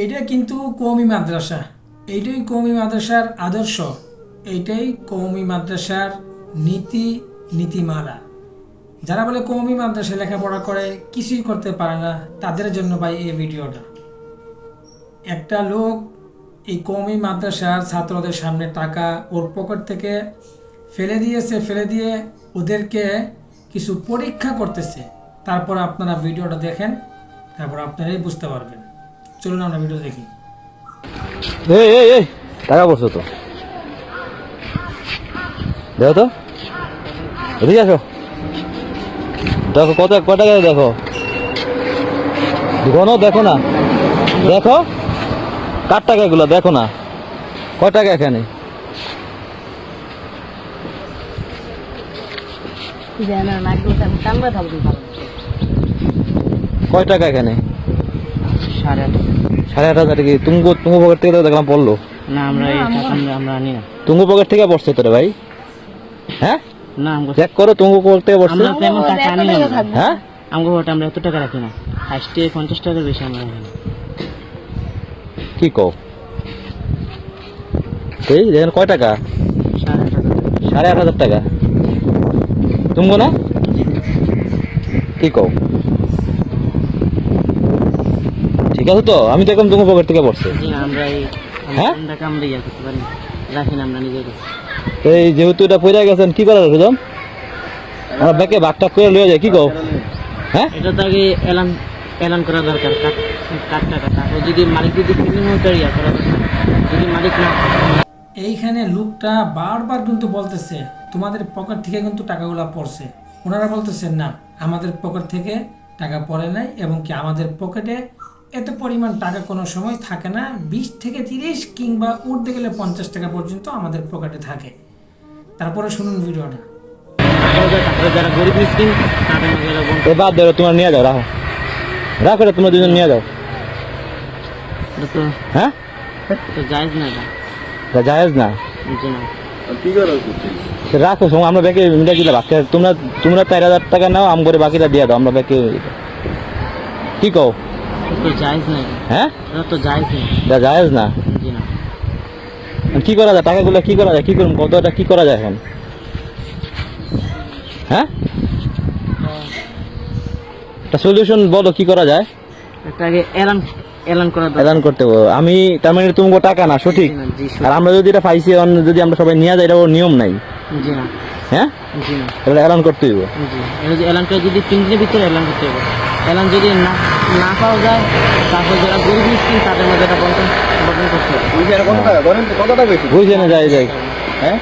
এইটা কিন্তু কৌমি মাদ্রাসা। এইটাই কৌমি মাদ্রাসার আদর্শ। এইটাই কৌমি মাদ্রাসার নীতি, নীতিমালা। যারা বলে কৌমি মাদ্রাসায় লেখাপড়া করে, কিছুই করতে পারে না, তাদের জন্য ভাই এই ভিডিওটা। একটা লোক এই কৌমি মাদ্রাসার ছাত্রদের সামনে টাকা ওর পকেট থেকে ফেলে দিয়েছে, ফেলে দিয়ে ওদেরকে কিছু পরীক্ষা করতেছে। তারপর আপনারা ভিডিওটা দেখেন, তারপর আপনারাই বুঝতে পারবেন। চলুন আমরা ভিডিও দেখি। এই এই এই টাকা পড়ছো তো। দেখো তো। এদিকে আসো। দেখো কত কত টাকা দেখো। গনো দেখো না। দেখো। কার টাকা এগুলো? দেখো না। কয় টাকা এখানে? কয় টাকা এখানে? সাড়ে আট। সাড়ে আট হাজার কি? তুঙ্গ তুঙ্গ পকেট থেকে তো দেখলাম পড়ল। না আমরা আমরা আনি না। তুঙ্গ পকেট থেকে পড়ছে তোরে ভাই। হ্যাঁ? না চেক করো তুঙ্গ পকেট থেকে পড়ছে। আমরা তেমন টাকা আনি না হ্যাঁ? আমগো ওটা আমরা এত টাকা রাখি না। ফার্স্টে পঞ্চাশ টাকার বেশি আমরা রাখি না। কি কও? এই দেখেন কয় টাকা? সাড়ে আট হাজার সাড়ে আট হাজার টাকা। তুমি না? কি কও? ঠিক আছে তো? আমি তো এখন তোমার পকেট থেকে পড়ছে। আমরা এই হ্যাঁ? আমরা টাকা ইয়ে করতে পারি। না। আমরা নিজেকে তো এই যেহেতু এটা পড়ে গেছেন কি করার সুজন? আমরা ব্যাকে বাঘটা করে লয়ে যায় কি কও? হ্যাঁ? এটা তো আগে এলান এলান করা দরকার কাট যদি মালিক যদি ইয়া করা দরকার যদি মালিক না এইখানে লোকটা বারবার কিন্তু বলতেছে তোমাদের পকেট থেকে কিন্তু টাকাগুলো পড়ছে। ওনারা বলতেছেন না আমাদের পকেট থেকে টাকা পড়ে নাই এবং কি আমাদের পকেটে এত পরিমাণ টাকা কোনো সময় থাকে না। বিশ থেকে তিরিশ কিংবা উঠতে গেলে পঞ্চাশ টাকা পর্যন্ত আমাদের পকেটে থাকে। তারপরে শুনুন ভিডিওটা। যারা গরিব মিসকিন বাদ দেবো তোমার নিয়ে যাও রাখো। রাখো তোমরা দুজন নিয়ে যাও। হ্যাঁ? তো জায়েজ না জায়েজ না। রাখো আমরা ব্যাংকে মিলে দিলে বাকি তোমরা তোমরা চার হাজার টাকা নাও আম করে বাকিটা দিয়ে দাও আমরা ব্যাংকে কি কও? হ্যাঁ? এটা জায়েজ না। কি করা যায়? টাকাগুলো কি করা যায়? কি করুন? কতটা কি করা যায় এখন? হ্যাঁ? একটা সলিউশন বলো কি করা যায়? এটা এলান এলান করা এলান করতে আমি তার মানে তুমি টাকা না সঠিক? আর আমরা যদি এটা পাইছি যদি আমরা সবাই নিয়ে যাই এটা নিয়ম নাই। জি না। হ্যাঁ? জি না। এটা এলান করতে হইব? জি। এটা যে এলানটা যদি তিন দিনের ভিতরে এলান করতে হবে এলান যদি না না পাওয়া যায় তারপর যারা গরিব মিসকিন তাদের মধ্যে এটা বন্টন বন্টন করতে হবে। বুঝে না যাই যাই। হ্যাঁ?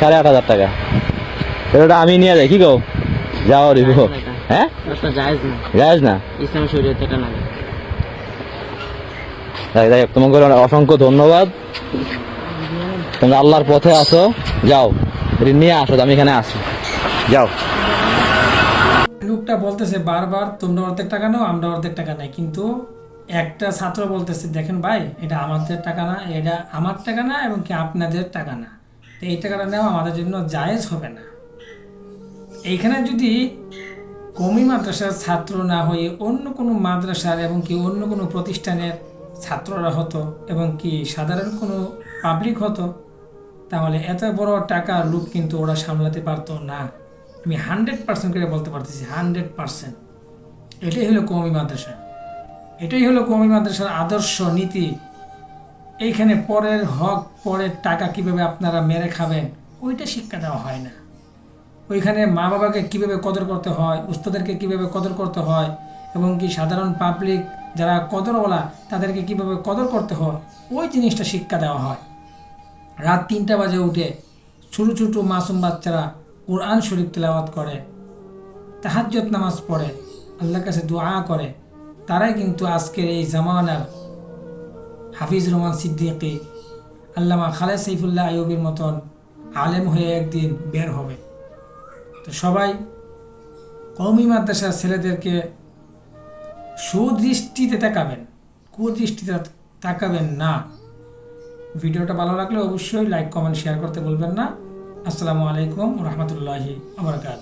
সাড়ে আট হাজার টাকা। এটা আমি নিয়ে যাই কি কও? যাও রিব হ্যাঁ? জায়েজ না। যাইস না? ইসলাম শরীয়তে এটা না। যাই তোমাকে অসংখ্য ধন্যবাদ। তুমি আল্লাহর পথে আসো যাও। নিয়ে আসো, আমি এখানে আসি যাও। লোকটা বলতেছে, বারবার তোমরা অর্ধেক টাকা নাও, আমরা অর্ধেক টাকা নেই। কিন্তু একটা ছাত্র বলতেছে, দেখেন ভাই, এটা আমাদের টাকা না, এটা আমার টাকা না এবং কি আপনাদের টাকা না। তো এই টাকাটা নেওয়া আমাদের জন্য জায়েজ হবে না। এইখানে যদি কমি মাদ্রাসার ছাত্র না হয়ে অন্য কোনো মাদ্রাসার এবং কি অন্য কোনো প্রতিষ্ঠানের ছাত্ররা হতো এবং কি সাধারণ কোনো পাবলিক হতো তাহলে এত বড় টাকা লুক কিন্তু ওরা সামলাতে পারতো না। আমি হান্ড্রেড পার্সেন্ট করে বলতে পারতেছি, হান্ড্রেড পার্সেন্ট। এটাই হলো কৌমি মাদ্রাসা। এটাই হলো কৌমি মাদ্রাসার আদর্শ নীতি। এইখানে পরের হক, পরের টাকা কীভাবে আপনারা মেরে খাবেন, ওইটা শিক্ষা দেওয়া হয় না। ওইখানে মা বাবাকে কীভাবে কদর করতে হয়, উস্তাদেরকে কীভাবে কদর করতে হয়, এবং কি সাধারণ পাবলিক যারা কদরওয়ালা, তাদেরকে কীভাবে কদর করতে হয়, ওই জিনিসটা শিক্ষা দেওয়া হয়। রাত তিনটা বাজে উঠে ছোটো ছোটো মাসুম বাচ্চারা কোরআন শরীফ তেলাওয়াত করে তাহাজ্জত নামাজ পড়ে, আল্লাহর কাছে দোয়া করে। তারাই কিন্তু আজকের এই জামানার হাফিজ রহমান সিদ্দিকি আল্লামা খালেদ সাইফুল্লাহ আইয়ুবের মতন আলেম হয়ে একদিন বের হবে। তো সবাই কৌমি মাদ্রাসার ছেলেদেরকে সুদৃষ্টিতে তাকাবেন, কুদৃষ্টিতে তাকাবেন না। ভিডিওটা ভালো লাগলে অবশ্যই লাইক কমেন্ট শেয়ার করতে বলবেন না। আসসালামু আলাইকুম রহমতুল্লাহি আবরকাত